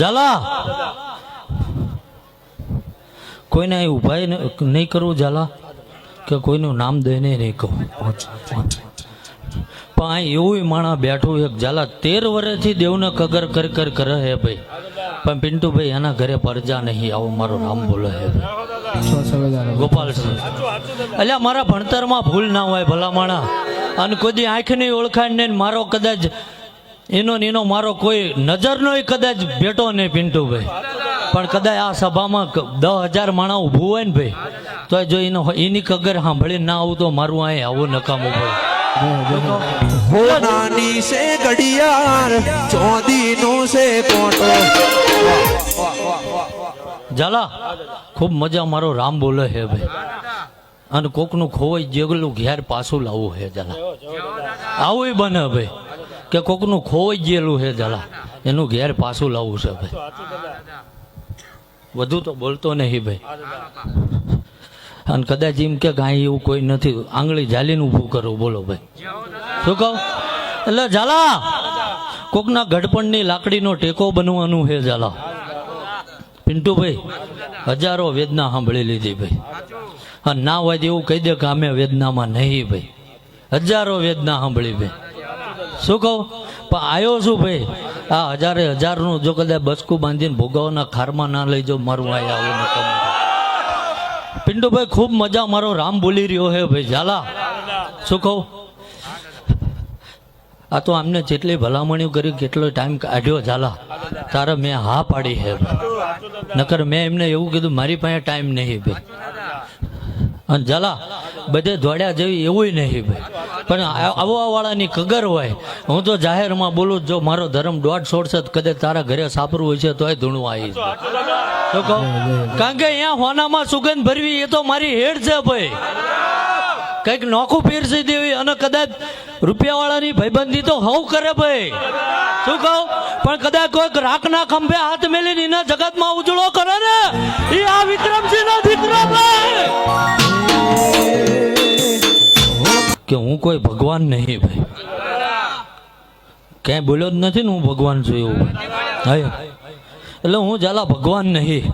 ઝાલા કોઈને અહીં ઊભા નહીં કરવું ઝાલા કે કોઈનું નામ દઈને નહીં કહું. પણ અહીં એવું માણા બેઠું એક ઝાલા તેર વર્ષથી દેવને કગર કર કર કરે હે ભાઈ. પણ પિન્ટુભાઈ એના ઘરે પરજા નહીં, આવો મારો નામ બોલે હે ગોપાલસિંહ એટલે મારા ભણતરમાં ભૂલ ના હોય ભલા માણા અને કોઈ આંખ આંખની ઓળખાણ ને મારો કદાચ એનો ને એનો મારો કોઈ નજરનો કદાચ ભેટો નહીં પિન્ટુભાઈ પણ કદાચ આ સભામાં દસ હજાર માણા ઊભું હોય ને ભાઈ તો જો એનો એની કગર સાંભળી ના આવું તો મારું અહીં આવું નકામું ભાઈ. હો નાની છે ઘડિયાળ ચોદી નો છે કોટો ઝાલા ખૂબ મજા મારો રામ બોલે હે ભાઈ. અને કોકનું ખોવાઈ જેગલું ઘેર પાછું લાવવું હે ઝાલા. આવું બને ભાઈ. કે કોકનું ખોઈ ગયેલું છે ઝાલા. એનું ઘેર પાછું લાવવું છે ભાઈ. વધુ તો બોલતો નહીં ભાઈ. અને કદાચ એમ કે કાંઈ એવું કોઈ નથી. આંગળી જાલીને ઊભું કરવું બોલો ભાઈ. શું કહું? એટલે ઝાલા, કોકના ગઢપણની લાકડીનો ટેકો બનવાનું છે ઝાલા. પિન્ટુભાઈ, હજારો વેદના સાંભળી લીધી ભાઈ. અને ના હોય એવું કહી દે કે અમે વેદનામાં નહીં ભાઈ. હજારો વેદના સાંભળી ભાઈ. શું કહું? પણ આવ્યો છું ભાઈ. આ હજારે હજારનું જો કદાચ બસકું બાંધીને ભોગવવાના ખારમાં ના લઈ જાઉં, મારું આ આવું પિંડુભાઈ ખૂબ મજા મારો, રામ બોલી રહ્યો હે ભાઈ. ઝાલા. શું કહું? આ તો આમને જેટલી ભલામણીઓ કરી, કેટલો ટાઈમ કાઢ્યો, ઝાલા. તારે મેં હા પાડી હે. નકર મેં એમને એવું કીધું, મારી પાસે ટાઈમ નહીં ભાઈ. અને ઝાલા, બધે દોડ્યા જેવી એવું નહીં ભાઈ. પણ આવવાવાળાની કગર હોય. હું તો જાહેરમાં બોલું જો મારો ધર્મ દોઢ છોડશે તો કદાચ તારા ઘરે સાપરું હોય છે તોય ધૂણું આવી કહું, કારણ કે અહીંયા હોનામાં સુગંધ ભરવી એ તો મારી હેડ છે ભાઈ. કંઈક નોખું પીરસી દેવી અને કદાચ રૂપિયાવાળાની ભાઈબંધી તો હવ કરે ભાઈ. શું કહું? પણ કદાચ કોઈક રાખના ખંભે હાથ મેલીને એના જગતમાં ઉજળો કરે ને એ ભગવાન નહીં ભાઈ. ક્યાંય બોલ્યો જ નથી ને હું ભગવાન છું એવું. એટલે હું જાલા ભગવાન નહીં.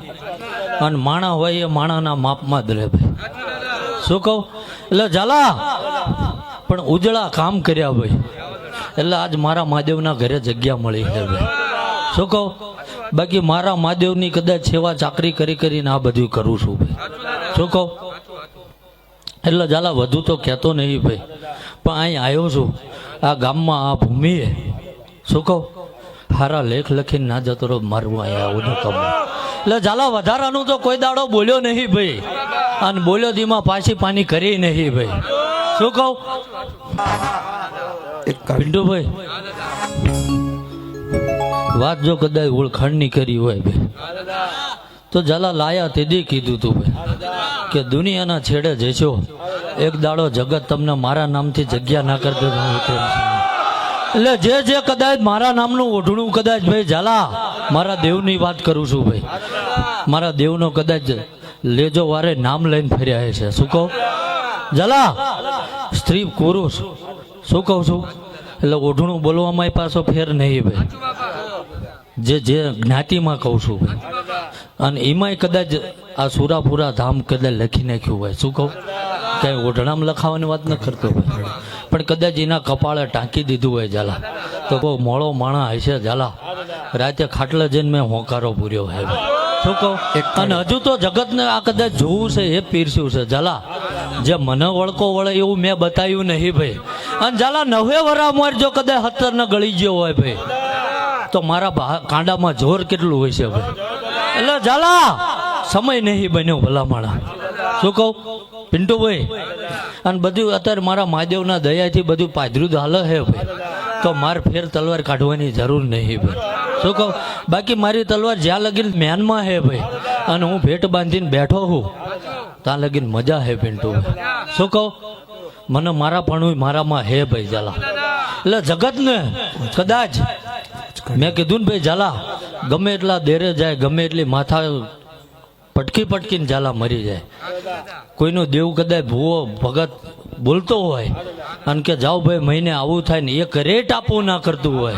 અને માણા હોય એ માણાના માપમાં જ રહે ભાઈ. શું કહું? એટલે ઝાલા! પણ ઉજળા કામ કર્યા ભાઈ. એટલે આજ મારા મહાદેવના ઘરે જગ્યા મળી છે ભાઈ. શું કહું? બાકી મારા મહાદેવની કદાચ સેવા ચાકરી કરી કરીને આ બધું કરું છું ભાઈ. શું કહું? એટલે ઝાલા વધુ તો કહેતો નહીં ભાઈ. પણ અહીં આવ્યો છું. આ ગામમાં આ ભૂમિએ. શું કહું? સારા લેખ લખીને ના જતો રહો મારવું અહીંયા આવું ન કમું એટલે ઝાલા વધારાનું તો કોઈ દાડો બોલ્યો નહીં ભાઈ. અને બોલ્યો ધીમા પાછી પાની કરી નહીં ભાઈ. શું કહું? ભાઈ વાત જો કદાચ ઓળખાણની કરી હોય ભાઈ. તો જલા લાયા તેદી કીધું તું ભાઈ, કે દુનિયાના છેડે જશો. એક દાડો જગત તમને મારા નામથી જગ્યા ના કરતો. એટલે જે જે કદાચ મારા નામનું ઓઢણું કદાચ ભાઈ ઝાલા મારા દેવની વાત કરું છું ભાઈ. મારા દેવનો કદાચ લેજો વારે નામ લઈને ફર્યા છે શું કહું? ઝાલા સ્ત્રી પુરુષ, શું કહું છું? એટલે ઓઢણું બોલવામાં પાછો ફેર નહીં ભાઈ. જે જે જ્ઞાતિમાં કહું છું ભાઈ. અને એમાંય કદાચ આ સુરાપુરા ધામ કદાચ લખી નાખ્યું હોય. શું કહું? કઈ ઓઢણામાં લખાવાની વાત ન કરતો પણ કદાચ એના કપાળે ટાંકી દીધું હોય ઝાલા. તો કોઈ મોળો માણા હશે ઝાલા. રાતે ખાટલા જઈને મેં હોંકારો પૂર્યો હે શું કહું? અને હજુ તો જગતને આ કદાચ જોવું છે એ પીરસ્યું છે. ઝાલા જે મને વળકો વળે એવું મેં બતાવ્યું નહીં ભાઈ. અને ઝાલા નવે વરા મોર જો કદાચ હતર ને ગળી ગયો હોય ભાઈ. તો મારા કાંડામાં જોર કેટલું હોય છે ભાઈ? એટલે ઝાલા. સમય નહીં બન્યો ભલામણા. શું કહું? પિન્ટુભાઈ, અને બધું અત્યારે મારા મહાદેવના દયાથી બધું પાદરું હાલે હે ભાઈ. તો માર ફેર તલવાર કાઢવાની જરૂર નહીં ભાઈ. શું કહું? બાકી મારી તલવાર જ્યાં લગીન મેનમાં હે ભાઈ. અને હું ભેટ બાંધીને બેઠો હું, ત્યાં લગીન મજા હે પિન્ટુભાઈ. શું કહું? મને મારા પણ મારામાં હે ભાઈ, ઝાલા. એટલે જગતને કદાચ મેં કીધું ને ભાઈ, ઝાલા ગમે એટલા દેરે જાય, ગમે એટલી માથા પટકી પટકીને ઝાલા મરી જાય. કોઈનો દેવ કદાચ ભૂવો ભગત બોલતો હોય અને કે જાઓ ભાઈ, મહિને આવું થાય ને એક રેટ આપવું ના કરતું હોય.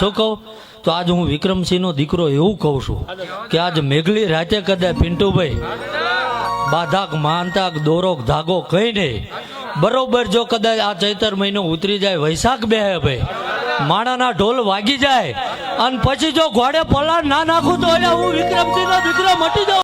શું કહું? તો આજ હું વિક્રમસિંહનો દીકરો એવું કહું છું કે આજ મેઘલી રાતે કદાચ પિન્ટુભાઈ, બાધાક, માનતાક, દોરોક, ધાગો કઈ નહીં. બરોબર જો કદાચ આ ચૈતર મહિનો ઉતરી જાય, વૈશાખ બે ભાઈ. માણાના ઢોલ વાગી જાય. અને પછી જો ઘોડે પલાળ ના નાખું તો એટલે હું વિક્રમસિંહનો દીકરો મટી જાઉં.